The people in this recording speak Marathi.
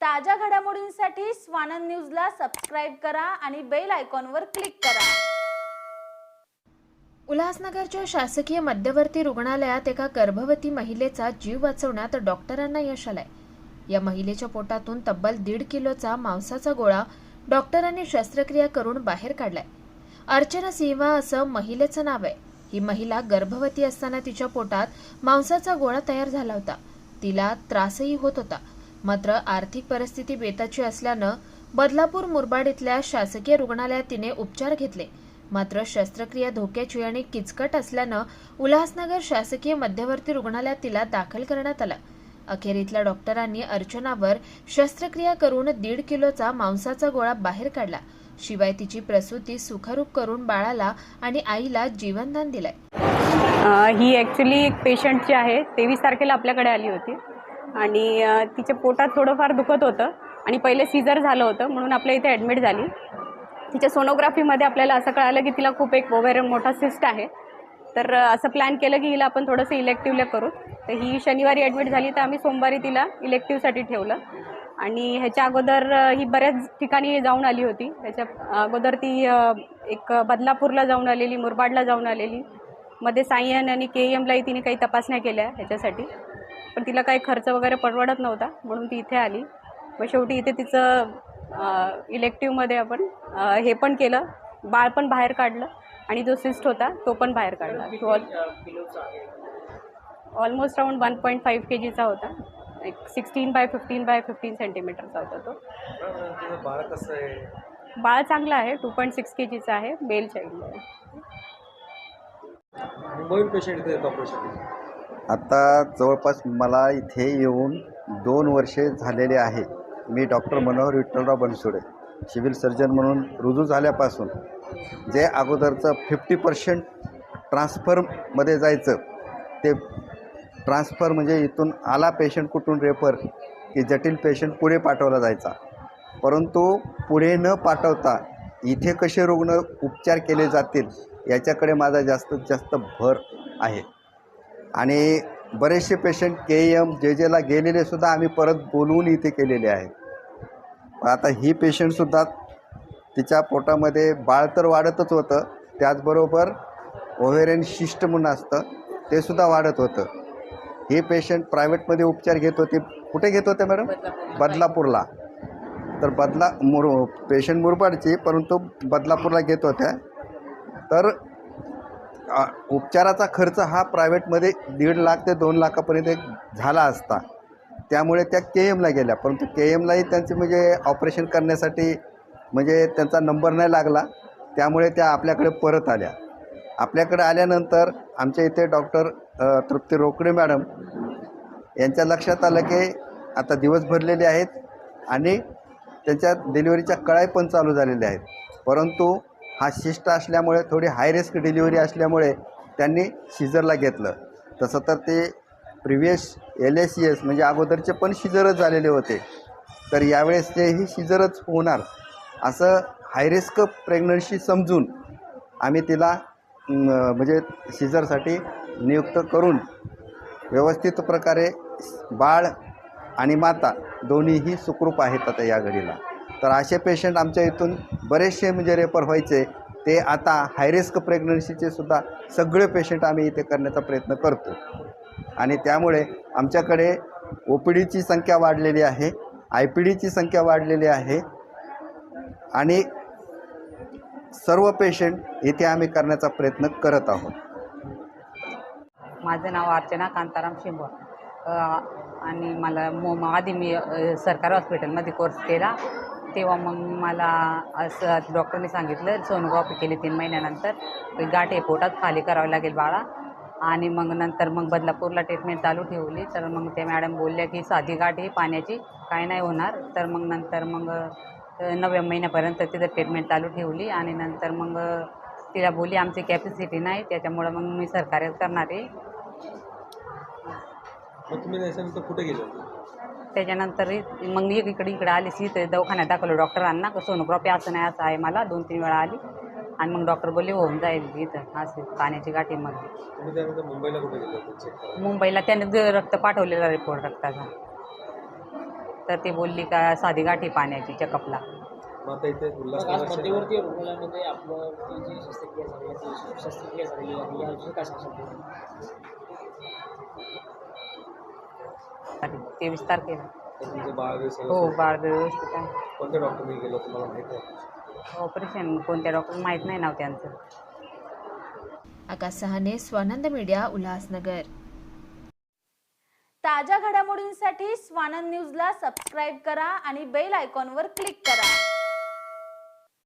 ताज्या घडामोडींसाठी स्वानंद न्यूजला सबस्क्राईब करा आणि बेल आयकॉनवर क्लिक करा. उल्हासनगरच्या शासकीय मध्यवर्ती रुग्णालयात एका गर्भवती महिलेचा जीव वाचवण्यात डॉक्टरांना यश आलंय. या महिलेच्या पोटातून तब्बल दीड किलोचा मांसाचा गोळा डॉक्टरांनी शस्त्रक्रिया करून बाहेर काढलाय. अर्चना सिंहा असं महिलेचं नाव आहे. ही महिला गर्भवती असताना तिच्या पोटात मांसाचा गोळा तयार झाला होता. तिला त्रासही होत होता. मात्र आर्थिक परिस्थिती बेताची असल्यानं बदलापूर मुरबाड इथल्या शासकीय रुग्णालयात तिने उपचार घेतले. मात्र शस्त्रक्रिया धोक्याची आणि किचकट असल्यानं उल्हासनगर शासकीय मध्यवर्ती रुग्णालयात तिला दाखल करण्यात आलं. अखेरीतल्या डॉक्टरांनी अर्चनावर शस्त्रक्रिया करून दीड किलोचा मांसाचा गोळा बाहेर काढला. शिवाय तिची प्रसूती सुखरूप करून बाळाला आणि आईला जीवनदान दिलंय. ही ॲक्च्युली एक पेशंट जी आहे तेवीस तारखेला आपल्याकडे आली होती. आणि तिच्या पोटात थोडंफार दुखत होतं आणि पहिले सीझर झालं होतं म्हणून आपल्या इथे ॲडमिट झाली. तिच्या सोनोग्राफीमध्ये आपल्याला असं कळालं की तिला खूप एक वगैरे मोठा सिस्ट आहे. तर असं प्लॅन केलं की हिला आपण थोडंसं इलेक्टिव्हला करू. तर ही शनिवारी ॲडमिट झाली तर आम्ही सोमवारी तिला इलेक्टिव्हसाठी ठेवलं. आणि ह्याच्या अगोदर ही बऱ्याच ठिकाणी जाऊन आली होती. ह्याच्या अगोदर ती एक बदलापूरला जाऊन आलेली मुरबाडला जाऊन आलेली. मध्ये सायन आणि के एमलाही तिने काही तपासण्या केल्या ह्याच्यासाठी. पण तिला काही खर्च वगैरे परवडत नव्हता म्हणून ती इथे आली. मग शेवटी इथे तिचं इलेक्टिव्हमध्ये आपण हे पण केलं बाळ पण बाहेर काढलं आणि जो सिस्ट होता तो पण बाहेर काढला. तो almost round one point five K जीचा होता. एक sixteen by fifteen by fifteen सेंटीमीटरचा होता तो. बाळ कसं आहे? बाळ चांगला आहे टू पॉईंट सिक्स के जीचा आहे बेल चाइल्ड आहे. मुंबईहून पेशंट इथे ऑपरेशन आता जवळपास मला इथे येऊन दोन वर्षे झालेले आहे. मी doctor Manohar Vithalrao Bansode civil surgeon म्हणून रुजू झाल्यापासून जे अगोदरचं फिफ्टी पर्सेंट ट्रान्सफरमध्ये जायचं ते ट्रान्सफर म्हणजे इथून आला पेशंट कुठून रेफर की जटिल पेशंट पुढे पाठवला जायचा. परंतु पुढे न पाठवता इथे कसे रुग्ण उपचार केले जातील याच्याकडे माझा जास्तीत जास्त भर आहे. आणि बरेचसे पेशंट के एम जे जेला गेलेले सुद्धा आम्ही परत बोलवून इथे केलेले आहेत. आता ही पेशंटसुद्धा तिच्या पोटामध्ये बाळ तर वाढतच होतं. त्याचबरोबर ओव्हेरियन शिस्ट म्हणून असतं ते सुद्धा वाढत होतं. हे पेशंट प्रायव्हेटमध्ये उपचार घेत होते. कुठे घेत होते मॅडम? बदलापूरला. तर बदला मुर पेशंट मुरबाडची परंतु बदलापूरला घेत होत्या. तर उपचाराचा खर्च हा प्रायव्हेटमध्ये दीड लाख ते दोन लाखापर्यंत एक झाला असता. त्यामुळे त्या के एमला गेल्या. परंतु के एमलाही त्यांचे म्हणजे ऑपरेशन करण्यासाठी म्हणजे त्यांचा नंबर नाही लागला. त्यामुळे त्या आपल्याकडे परत आल्या. आपल्याकडे आल्यानंतर आमच्या इथे डॉक्टर तृप्ती रोकडे मॅडम यांच्या लक्षात आलं की आता दिवस भरलेले आहेत आणि त्यांच्या डिलिव्हरीच्या कळाई पण चालू झालेल्या आहेत. परंतु हा शिष्ट असल्यामुळे थोडी हाय रिस्क डिलिव्हरी असल्यामुळे त्यांनी शिजरला घेतलं. तसं तर ते previous L S C S म्हणजे अगोदरचे पण शिजरच झालेले होते. तर यावेळेस तेही शिजरच होणार. असं हाय रिस्क प्रेग्नन्सी समजून आम्ही तिला म्हणजे शिजरसाठी नियुक्त करून व्यवस्थित प्रकारे बाळ आणि माता दोन्हीही सुखरूप आहेत आता या घडीला. तर असे पेशंट आमच्या इथून बरेचसे म्हणजे रेफर व्हायचे. ते आता हायरिस्क प्रेग्नन्सीचे सुद्धा सगळे पेशंट आम्ही इथे करण्याचा प्रयत्न करतो. आणि त्यामुळे आमच्याकडे ओ पी डीची संख्या वाढलेली आहे आय पी डीची संख्या वाढलेली आहे. आणि सर्व पेशंट इथे आम्ही करण्याचा प्रयत्न करत आहोत. माझं नाव अर्चना कांताराम शिंबोर आणि मला मो आधी मी सरकारी हॉस्पिटलमध्ये कोर्स केला. तेव्हा मग मला असं डॉक्टरने सांगितलं सोनोग्राफी केली तीन महिन्यानंतर. गाठ हे पोटात खाली करावी लागेल बाळा. आणि मग नंतर मग बदलापूरला ट्रीटमेंट चालू ठेवली. तर मग ते मॅडम बोलल्या की साधी गाठ ही पाण्याची काय नाही होणार. तर मग नंतर मग नव्या नवव्या महिन्यापर्यंत तिथं ट्रीटमेंट चालू ठेवली. आणि नंतर मग तिला बोलली आमची कॅपॅसिटी नाही. त्याच्यामुळं मग मी सरकारच करणार आहे. मग तुम्ही त्याच्यानंतर कुठे गेले त्याच्यानंतर मग मी इकडे इकडे आली सी तर दवाखान्यात दाखवलं डॉक्टरांना का सोनोग्राफी असं नाही असं आहे मला दोन तीन वेळा आली. आणि मग डॉक्टर बोलले होऊन जाईल इथं असं पाण्याची गाठीमध्ये तुम्ही त्यानंतर मुंबईला कुठे गेले होते? चेक करायला. मुंबईला त्याने ज- रक्त पाठवलेला रिपोर्ट रक्ताचा. तर ती बोलली का साधी गाठी पाण्याची चेकअपला मग आता इथे मग आज उल्हासनगर शहरात- मध्यवर्ती रुग्णालयामध्ये आपलं ती जी शस्त्रक्रिया झाली आहे ती शस्त्रक्रिया झालेली आहे याविषयी काय सांगतो तेवीस तारखेला तर तुमचं बाळ हो? बाळ व्यवस्थित आहे. कोणत्या डॉक्टरने गेलं तुम्हाला माहिती आहे? ऑपरेशन कोणत्या डॉक्टर माहीत नाही नाव त्यांचं. आकाश सहाने स्वानंद मीडिया उल्हासनगर. ताज्या घडामोडींसाठी स्वानंद न्यूजला सबस्क्राईब करा आणि बेल आयकॉनवर क्लिक करा.